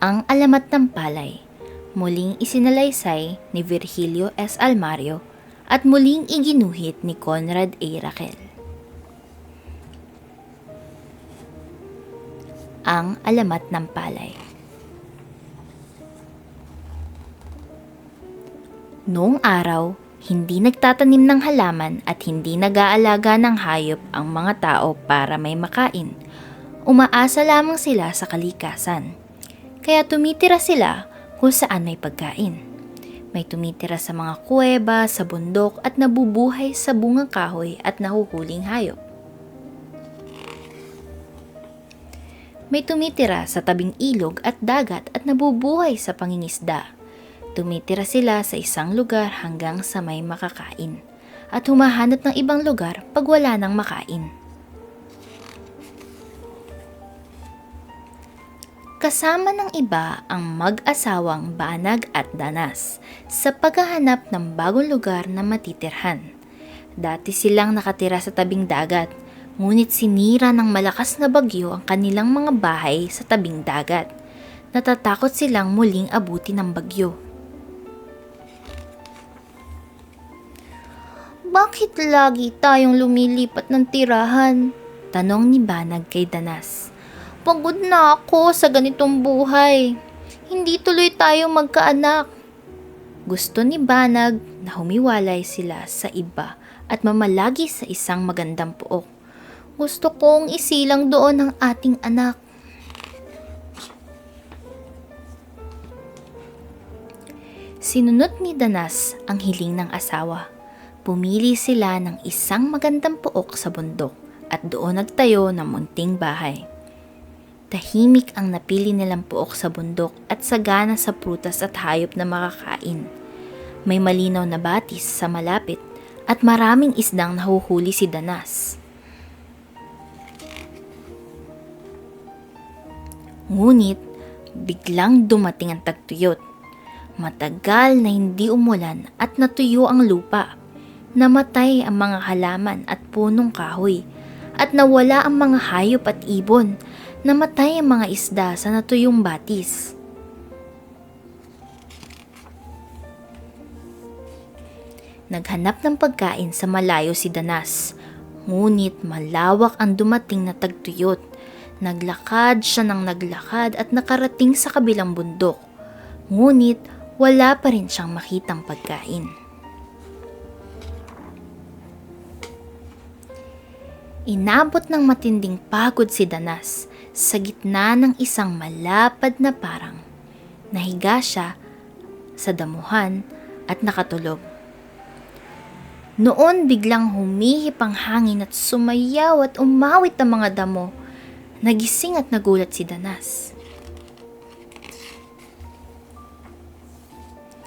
Ang Alamat ng Palay, muling isinalaysay ni Virgilio S. Almario at muling iginuhit ni Conrad A. Raquel. Ang Alamat ng Palay Noong araw, hindi nagtatanim ng halaman at hindi nag-aalaga ng hayop ang mga tao para may makain. Umaasa lamang sila sa kalikasan. Kaya tumitira sila kung saan may pagkain. May tumitira sa mga kuweba, sa bundok at nabubuhay sa bungang kahoy at nahuhuling hayop. May tumitira sa tabing ilog at dagat at nabubuhay sa pangingisda. Tumitira sila sa isang lugar hanggang sa may makakain at humahanap ng ibang lugar pag wala nang makain. Kasama ng iba ang mag-asawang Banag at Danas sa paghahanap ng bagong lugar na matitirhan. Dati silang nakatira sa tabing dagat, ngunit sinira ng malakas na bagyo ang kanilang mga bahay sa tabing dagat. Natatakot silang muling abuti ng bagyo. Bakit lagi tayong lumilipat ng tirahan? Tanong ni Banag kay Danas. Pagod na ako sa ganitong buhay. Hindi tuloy tayo magkaanak. Gusto ni Banag na humiwalay sila sa iba at mamalagi sa isang magandang puok. Gusto kong isilang doon ang ating anak. Sinunod ni Danas ang hiling ng asawa. Pumili sila ng isang magandang puok sa bundok at doon nagtayo ng munting bahay. Tahimik ang napili nilang puok sa bundok at sagana sa prutas at hayop na makakain. May malinaw na batis sa malapit at maraming isdang nahuhuli si Danas. Ngunit, biglang dumating ang tagtuyot. Matagal na hindi umulan at natuyo ang lupa. Namatay ang mga halaman at punong kahoy. At nawala ang mga hayop at ibon. Namatay ang mga isda sa natuyong batis. Naghanap ng pagkain sa malayo si Danas. Ngunit malawak ang dumating na tagtuyot. Naglakad siya ng naglakad at nakarating sa kabilang bundok. Ngunit wala pa rin siyang makitang pagkain. Inabot ng matinding pagod si Danas sa gitna ng isang malapad na parang. Nahiga siya sa damuhan at nakatulog. Noon biglang humihip ang hangin at sumayaw at umawit ang mga damo. Nagising at nagulat si Danas.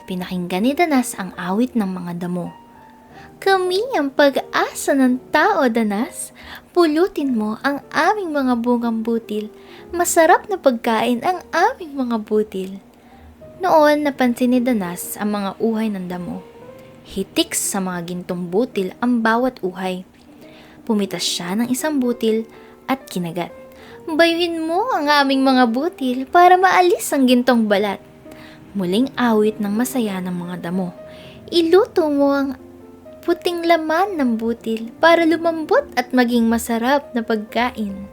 Pinakinggan ni Danas ang awit ng mga damo. Kami ang pag-asa ng tao, Danas. Pulutin mo ang aming mga bungang butil. Masarap na pagkain ang aming mga butil. Noon, napansin ni Danas ang mga uhay ng damo. Hitik sa mga gintong butil ang bawat uhay. Pumitas siya ng isang butil at kinagat. Bayuhin mo ang aming mga butil para maalis ang gintong balat. Muling awit ng masaya ng mga damo. Iluto mo ang puting laman ng butil para lumambot at maging masarap na pagkain.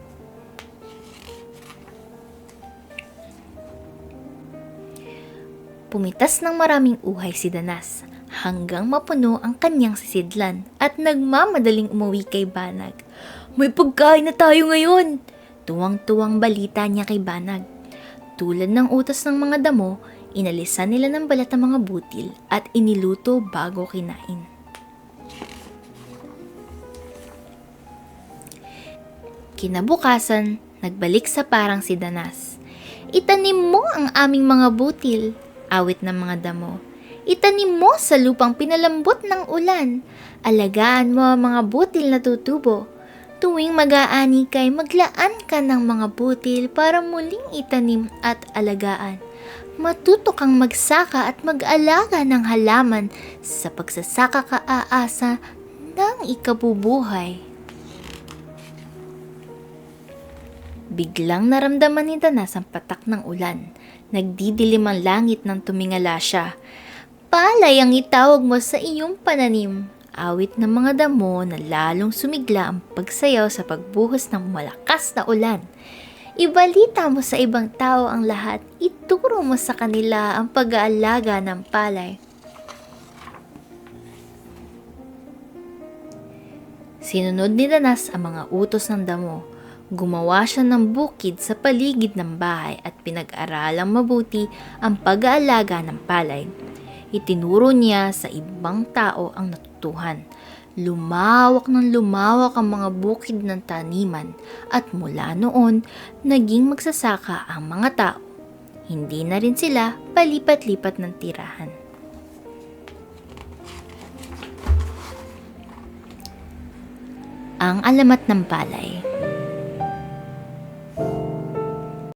Pumitas ng maraming uhay si Danas hanggang mapuno ang kanyang sisidlan at nagmamadaling umuwi kay Banag. May pagkain na tayo ngayon! Tuwang-tuwang balita niya kay Banag. Tulad ng utos ng mga damo, inalisan nila ng balat ang mga butil at iniluto bago kinain. Kinabukasan, nagbalik sa parang si Danas. Itanim mo ang aming mga butil, awit ng mga damo. Itanim mo sa lupang pinalambot ng ulan. Alagaan mo ang mga butil na tutubo. Tuwing mag-aani kay maglaan ka ng mga butil para muling itanim at alagaan. Matuto kang magsaka at mag-alaga ng halaman sa pagsasaka ka aasa ng ikabubuhay. Biglang naramdaman ni Danas ang patak ng ulan. Nagdidilim ang langit nang tumingala siya. Palay ang itawag mo sa iyong pananim. Awit ng mga damo na lalong sumigla ang pagsayaw sa pagbuhos ng malakas na ulan. Ibalita mo sa ibang tao ang lahat. Ituro mo sa kanila ang pag-aalaga ng palay. Sinunod ni Danas ang mga utos ng damo. Gumawa siya ng bukid sa paligid ng bahay at pinag-aralang mabuti ang pag-aalaga ng palay. Itinuro niya sa ibang tao ang natutuhan. Lumawak ng lumawak ang mga bukid ng taniman at mula noon, naging magsasaka ang mga tao. Hindi na rin sila palipat-lipat ng tirahan. Ang alamat ng palay.